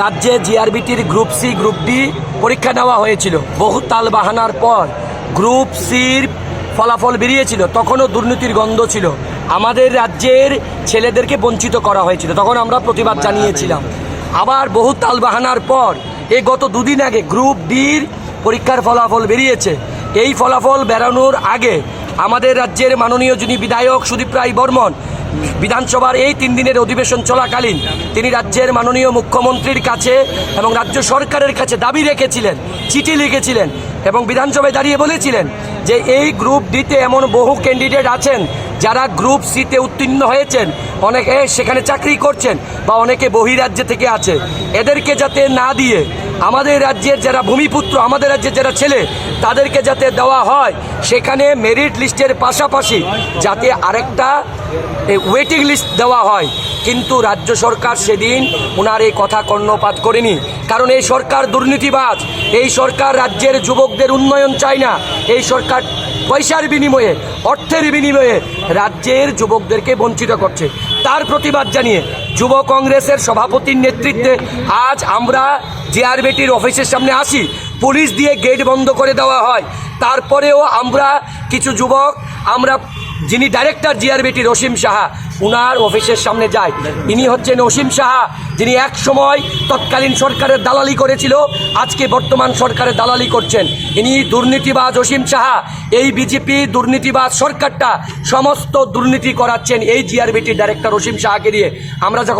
রাজ্যে জিআরবিটির group C, group D পরীক্ষা নেওয়া হয়েছিল। বহু তাল বাহানার পর গ্রুপ সির ফলাফল বেরিয়েছিল, তখনও দুর্নীতির গন্ধ ছিল। আমাদের রাজ্যের ছেলেদেরকে বঞ্চিত করা হয়েছিল, তখন আমরা প্রতিবাদ জানিয়েছিলাম। আবার বহু তাল বাহানার পর এই গত দুদিন আগে গ্রুপ ডির পরীক্ষার ফলাফল বেরিয়েছে। এই ফলাফল বেরানোর আগে আমাদের রাজ্যের মাননীয় যিনি বিধায়ক সুদীপ রায় বর্মন, বিধানসভার এই তিন দিনের অধিবেশন চলাকালীন তিনি রাজ্যের মাননীয় মুখ্যমন্ত্রীর কাছে এবং রাজ্য সরকারের কাছে দাবি রেখেছিলেন, চিঠি লিখেছিলেন এবং বিধানসভায় দাঁড়িয়ে বলেছিলেন যে এই গ্রুপ ডিতে এমন বহু ক্যান্ডিডেট আছেন যারা গ্রুপ সিতে উত্তীর্ণ হয়েছেন। অনেকে সেখানে চাকরি করছেন বা অনেকে বহিরাজ্যে থেকে আছে। এদেরকে যাতে না দিয়ে আমাদের রাজ্যের যারা ভূমিপুত্র, আমাদের রাজ্যের যারা ছেলে, তাদেরকে যাতে দেওয়া হয়, সেখানে মেরিট লিস্টের পাশাপাশি যাতে আরেকটা ওয়েটিং লিস্ট দেওয়া হয়। কিন্তু রাজ্য সরকার সেদিন ওনার এই কথা কর্ণপাত করেনি। কারণ এই সরকার দুর্নীতিবাজ, এই সরকার রাজ্যের যুবকদের উন্নয়ন চায় না। এই সরকার পয়সার বিনিময়ে, অর্থের বিনিময়ে রাজ্যের যুবকদেরকে বঞ্চিত করছে। তার প্রতিবাদ জানিয়ে যুব কংগ্রেসের সভাপতির নেতৃত্বে আজ আমরা জিআরবিটির অফিসের সামনে আসি। পুলিশ দিয়ে গেট বন্ধ করে দেওয়া হয়। তারপরেও আমরা কিছু যুবক, আমরা যিনি ডাইরেক্টর জিআরবিটি রসিম সাহা, উনার অফিসের সামনে যায় ইনি হচ্ছেন অসীম সাহা, যিনি এক সময় তৎকালীন সরকারের দালালি করেছিল, আজকে বর্তমান সরকারের দালালি করছেন। ইনি দুর্নীতিবাজ অসীম সাহা, এই বিজেপি দুর্নীতিবাজ সরকারটা সমস্ত দুর্নীতি করাচ্ছেন এই জিআরবিটির ডাইরেক্টর অসীম সাহাকে দিয়ে আমরা যখন